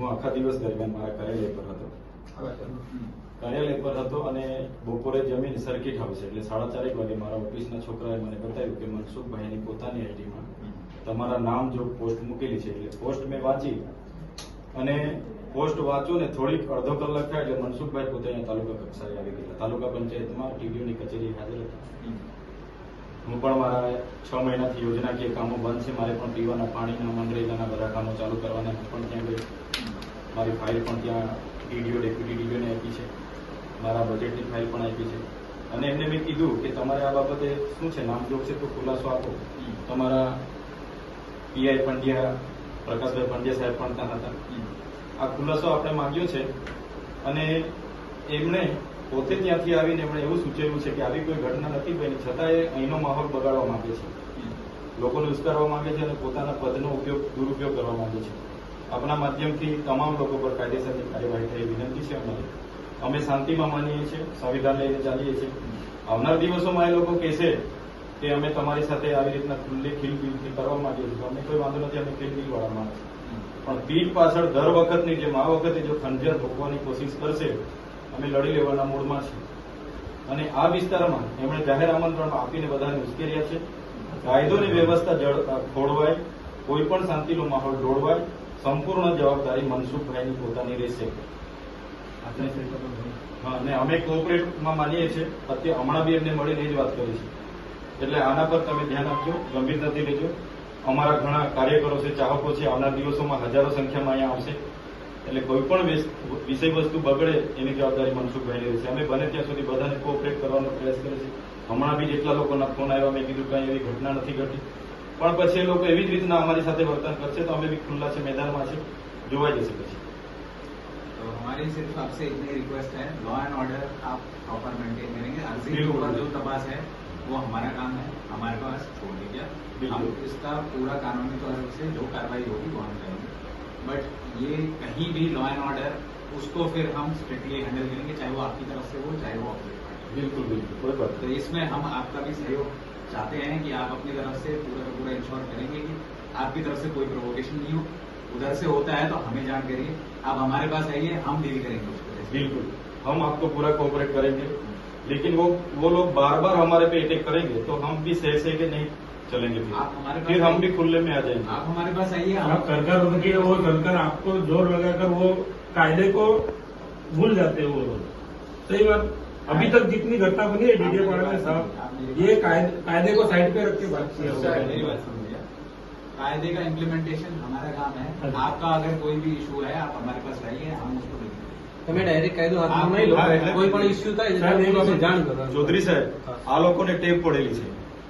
હું આખા દિવસ દરમિયાન મારા કાર્યાલય પર હતો. કાર્યાલય પર હતો અને બપોરે જમીન સર્કિટ હાઉસ એટલે સાડા ચારેક વાગે મારા ઓફિસના છોકરાએ મને બતાવ્યું કે મનસુખભાઈની પોતાની આઈડીમાં તમારા નામ જો પોસ્ટ મૂકેલી છે, એટલે પોસ્ટ મેં વાંચી અને પોસ્ટ વાંચો ને થોડીક અડધો કલાક થાય એટલે મનસુખભાઈ પોતે તાલુકા કક્ષાએ આવી ગયા તાલુકા પંચાયતમાં ટીવીઓની કચેરી હાજર હતા. હું પણ મારા છ મહિનાથી યોજનાકીય કામો બંધ છે. મારે પણ પીવાના પાણીના મનરેગાના બધા કામો ચાલુ કરવાના પણ ત્યાં ગઈ મારી ફાઇલ પણ ત્યાં ડીડીઓ ડેપ્યુટી ડીડીઓને આપી છે. મારા બજેટની ફાઇલ પણ આપી છે. અને એમને મેં કીધું કે તમારે આ બાબતે શું છે? નામજોગ છે તો ખુલાસો આપો. તમારા પીઆઈ પંડ્યા, પ્રકાશભાઈ પંડ્યા સાહેબ પણ ત્યાં હતા. આ ખુલાસો આપણે માંગ્યો છે. અને એમણે પોતે ત્યાંથી આવીને એમણે એવું સૂચવ્યું છે કે આવી કોઈ ઘટના નથી બની. છતાં એ અહીંનો માહોલ બગાડવા માંગે છે. લોકોને ઉશ્કારવા માંગે છે અને પોતાના પદનો ઉપયોગ, દુરુપયોગ કરવા માંગે છે. આપણા માધ્યમથી તમામ લોકો પર કાયદેસરની કાર્યવાહી થઈ વિનંતી છે અમારી. અમે શાંતિમાં માનીએ છીએ, સંવિધાન લઈને ચાલીએ છીએ. આવનાર દિવસોમાં એ લોકો કહેશે કે અમે તમારી સાથે આવી રીતના ખુલ્લી ખીલબિલથી કરવા માંગીએ છીએ. અમને કોઈ વાંધો નથી, અમે ખીલબિલ વાળા માણસ. પણ પીઠ પાછળ દર વખતની જેમ, આ વખતે જો ખંજર ભોગવાની કોશિશ કરશે અમે લડી લેવાના મૂડમાં છીએ. અને આ વિસ્તારમાં એમણે જાહેર આમંત્રણ આપીને બધાને ઉશ્કેર્યા છે. કાયદોની વ્યવસ્થા ખોળવાય કોઈ પણ શાંતિનો માહોલ દોડવાય સંપૂર્ણ જવાબદારી મનસુખભાઈની પોતાની રહેશે. હા અને અમે કોઓપરેટમાં માનીએ છીએ અત્યારે હમણાં બી એમને મળીને એ જ વાત કરી છે. એટલે આના પર તમે ધ્યાન આપજો ગંભીરતાથી લેજો. અમારા ઘણા કાર્યકરો છે ચાહકો છે આવનાર દિવસોમાં હજારો સંખ્યામાં અહીંયા આવશે. એટલે કોઈ પણ વિસ- વિષય વસ્તુ બગડે એની જવાબદારી મનસુખભાઈની રહેશે અમે બને ત્યાં સુધી બધાને કોઓપરેટ કરવાનો પ્રયાસ કરીએ છીએ હમણાં બી જેટલા લોકોના ફોન આવ્યા મેં કીધું કઈ એવી ઘટના નથી ઘટી પણ પછી એ લોકો એવી જ રીતના અમારી સાથે વર્તન કરશે તો અમે બી ખુલ્લા છે મેદાનમાં છે જોવાઈ જશે પછી तो हमारी सिर्फ आपसे इतनी रिक्वेस्ट है लॉ एंड ऑर्डर आप प्रॉपर मेंटेन करेंगे आरसी के बिल्कुल। ऊपर जो तपास है वो हमारा काम है हमारे पास छोड़ दीजिए हम बिल्कुल। इसका पूरा कानूनी तौर से जो कार्रवाई होगी वो हम करेंगे बट ये कहीं भी लॉ एंड ऑर्डर उसको फिर हम स्ट्रिक्टली हैंडल करेंगे चाहे वो आपकी तरफ़ से हो चाहे वो ऑपोजिट बिल्कुल बिल्कुल कोई बात तो इसमें हम आपका भी सहयोग चाहते हैं कि आप अपनी तरफ़ से पूरा का पूरा इंश्योर करेंगे कि आपकी तरफ़ से कोई प्रोवोकेशन नहीं हो। उधर से होता है तो हमें जान करिए। आप हमारे पास आइए हम डील करेंगे उसको। बिल्कुल। हम आपको पूरा कोऑपरेट करेंगे। लेकिन वो वो लोग बार बार हमारे पे अटैक करेंगे तो हम भी सह सह के नहीं चलेंगे फिर आप हमारे पास फिर हम आइए। भी खुले में आ जाएंगे आप हमारे पास आइए आप हम कर कर उनके वो कर आपको जोर लगाकर वो कायदे को भूल जाते हैं वो लोग सही बात अभी तक जितनी घटना बनी है डीडे पाड़ा में साहब ये कायदे कायदे को साइड पे रख के बात किया हुआ सर, है। मेरी बात सुनिए कायदे का इम्प्लीमेंटेशन हमारा काम है हाँ जी। आपका अगर कोई भी इशू है आप हमारे पास लाइए हम उसको देखेंगे તમે ડાયરેક્ટ કાયદો હાથમાં નહીં લો હા, એટલે- કોઈ પણ ઇસ્યુ થાય સાહેબ, એટલે એ પોલીસને બાબત- જાણ કરો ચૌધરી સાહેબ આ લોકોને ટેપ પડેલી છે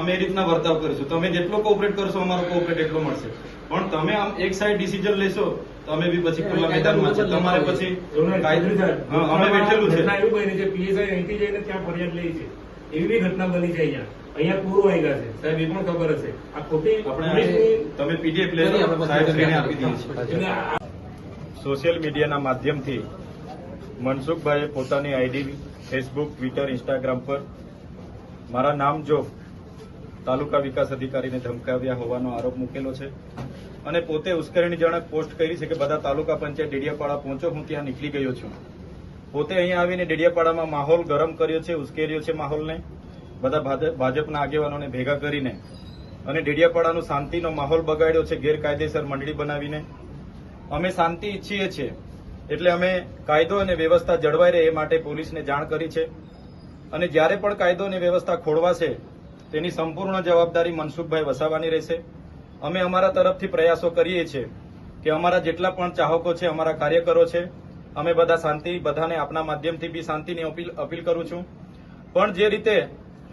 અમે એ રીતના વર્તાવ કરીશું. તમે જેટલો કોઓપરેટ કરશો અમારો કોઓપરેટ એટલો મળશે. પણ તમે આમ એક સાઈડ ડિસિઝન લેશો તો અમે બી પછી ખુલ્લા મેદાનમાં છે તમારે પછી અમે બેઠેલું છે. એવું બની છે પીએસઆઈ અહીંથી જઈને ત્યાં ફરિયાદ લે છે. એવી બી ઘટના બની છે અહીંયા. અહીંયા પૂરું આવ્યા છે. સાહેબ એ પણ ખબર હશે. આ ખોટી આપણે તમે પીડીએફ લેશો સાહેબ આપી દઈએ છીએ. સોશિયલ મીડિયાના માધ્યમથી મનસુખભાઈએ પોતાની આઈડી ફેસબુક ટ્વિટર ઇન્સ્ટાગ્રામ પર મારા નામ જો તાલુકા વિકાસ અધિકારીને ધમકાવ્યા હોવાનો આરોપ મૂકેલો છે. અને પોતે ઉશ્કેરણીજનક પોસ્ટ કરી છે કે બધા તાલુકા પંચાયત ડેડિયાપાડા પહોંચો, હું ત્યાં નીકળી ગયો છું. પોતે અહીંયા આવીને ડેડિયાપાડામાં માહોલ ગરમ કર્યો છે, ઉશ્કેર્યો છે માહોલને. બધા ભાજપ- ભાજપના આગેવાનોને ભેગા કરીને અને ડેડિયાપાડાનું શાંતિનો માહોલ બગાડ્યો છે, ગેરકાયદેસર મંડળી બનાવીને. અમે શાંતિ ઈચ્છીએ છીએ, એટલે અમે કાયદો અને વ્યવસ્થા જળવાઈ રહે એ માટે પોલીસને જાણ કરી છે. અને જ્યારે પણ કાયદો અને વ્યવસ્થા ખોળવાશે તેની સંપૂર્ણ જવાબદારી મનસુખભાઈ વસાવાની રહેશે. અમે અમારા તરફથી પ્રયાસો કરીએ છીએ કે અમારા જેટલા પણ ચાહકો છે, અમારા કાર્યકરો છે, અમે બધા શાંતિ, બધાને આપના માધ્યમથી બી શાંતિની અપીલ અપીલ કરું છું. પણ જે રીતે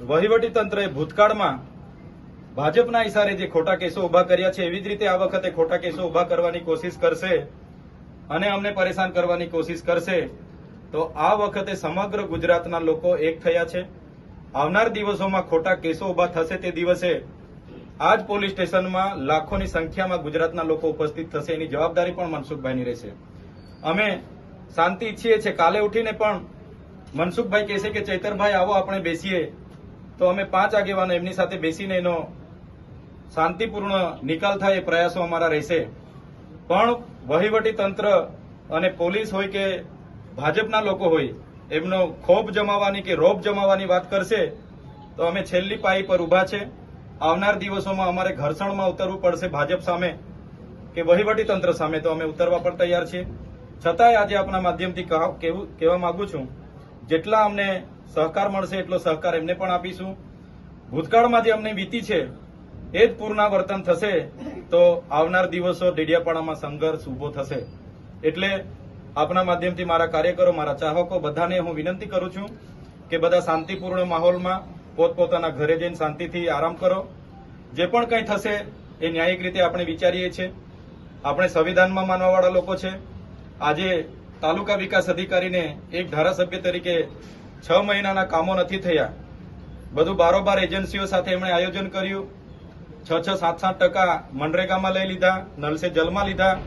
વહીવટી તંત્રએ ભૂતકાળમાં ભાજપના ઇશારે જે ખોટા કેસો ઊભા કર્યા છે, એવી જ રીતે આ વખતે ખોટા કેસો ઊભા કરવાની કોશિશ કરશે અને અમને પરેશાન કરવાની કોશિશ કરશે, તો આ વખતે સમગ્ર ગુજરાતના લોકો એક થયા છે. આવનાર દિવસોમાં ખોટા કેસો ઊભા થશે તે દિવસે આ જ પોલીસ સ્ટેશનમાં લાખોની સંખ્યામાં ગુજરાતના લોકો ઉપસ્થિત થશે એની જવાબદારી પણ મનસુખભાઈની રહેશે. અમે શાંતિ ઈચ્છીએ છીએ. કાલે ઉઠીને પણ મનસુખભાઈ કહેશે કે, ચૈતરભાઈ, આવો આપણે બેસીએ. તો અમે પાંચ આગેવાનો એમની સાથે બેસીને એનો શાંતિપૂર્ણ નિકાલ થાય એ પ્રયાસો અમારા રહેશે. પણ વહીવટી તંત્ર અને પોલીસ હોય કે ભાજપના લોકો હોય એમનો ખોપ જમાવવાની કે રોપ જમાવવાની વાત કરશે, તો અમે છેલ્લી પાઈ પર ઊભા છે. આવનાર દિવસોમાં અમારે ઘર્ષણમાં ઉતરવું પડશે ભાજપ સામે કે વહીવટી તંત્ર સામે, તો અમે ઉતરવા પણ તૈયાર છીએ. છતાંય આજે આપના માધ્યમથી કહેવું- માંગુ છું, જેટલા અમને સહકાર મળશે એટલો સહકાર એમને પણ આપીશું. ભૂતકાળમાં જે અમને વીતી છે, એ જ પુનરાવર્તન થશે, તો આવનાર દિવસો ડેડિયાપાડામાં સંઘર્ષ ઊભો થશે. એટલે આપના માધ્યમથી મારા કાર્યકરો, મારા ચાહકો, બધાને હું વિનંતી કરું છું કે બધા શાંતિપૂર્ણ માહોલમાં પોતપોતાના ઘરે જઈને શાંતિથી આરામ કરો. જે પણ કંઈ થશે એ ન્યાયિક રીતે આપણે વિચારીએ છીએ. આપણે સંવિધાનમાં માનવાવાળા લોકો છે. આજે તાલુકા વિકાસ અધિકારીને એક ધારાસભ્ય તરીકે છ મહિનાના કામો નથી થયા. બધું બારોબાર એજન્સીઓ સાથે એમણે આયોજન કર્યું. છ છ, સાત સાત ટકા મનરેગામાં લઈ લીધા, નલસે જલમાં લીધા.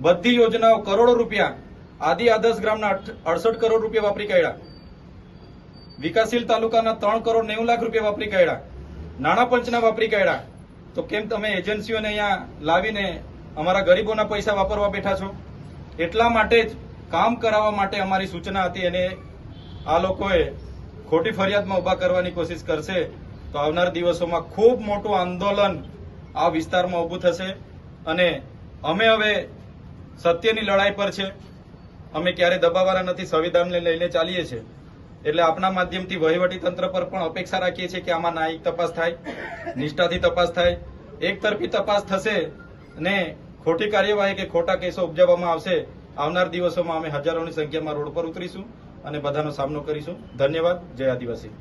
બધી યોજનાઓ કરોડો રૂપિયા આદિ આદર્શ ગ્રામના અડસઠ કરોડ રૂપિયા વાપરી કાઢ્યા. વિકાસશીલ તાલુકાના ત્રણ કરોડ નેવું લાખ રૂપિયા વાપરી કાઢ્યા. નાણાં પંચના વાપરી કાઢ્યા. તો કેમ તમે એજન્સીઓને અહીંયા લાવીને અમારા ગરીબોના પૈસા વાપરવા બેઠા છો? એટલા માટે જ કામ કરાવવા માટે અમારી સૂચના હતી અને આ લોકોએ ખોટી ફરિયાદમાં ઊભા કરવાની કોશિશ કરશે તો આવનાર દિવસોમાં ખૂબ મોટું આંદોલન આ વિસ્તારમાં ઊભું થશે. અને અમે હવે સત્યની લડાઈ પર છે. અમે ક્યારે દબાવવાના નથી, સંવિધાનને લઈને ચાલીએ છીએ. એટલે આપના માધ્યમથી વહીવટી તંત્ર પર પણ અપેક્ષા રાખીએ છીએ કે આમાં ન્યાયિક તપાસ થાય, નિષ્ઠાથી તપાસ થાય. એક તરફી તપાસ થશે ને ખોટી કાર્યવાહી કે ખોટા કેસો ઉપજાવવામાં આવશે, આવનાર દિવસોમાં અમે હજારોની સંખ્યામાં રોડ પર ઉતરીશું અને બધાનો સામનો કરીશું. ધન્યવાદ. જય આદિવાસી.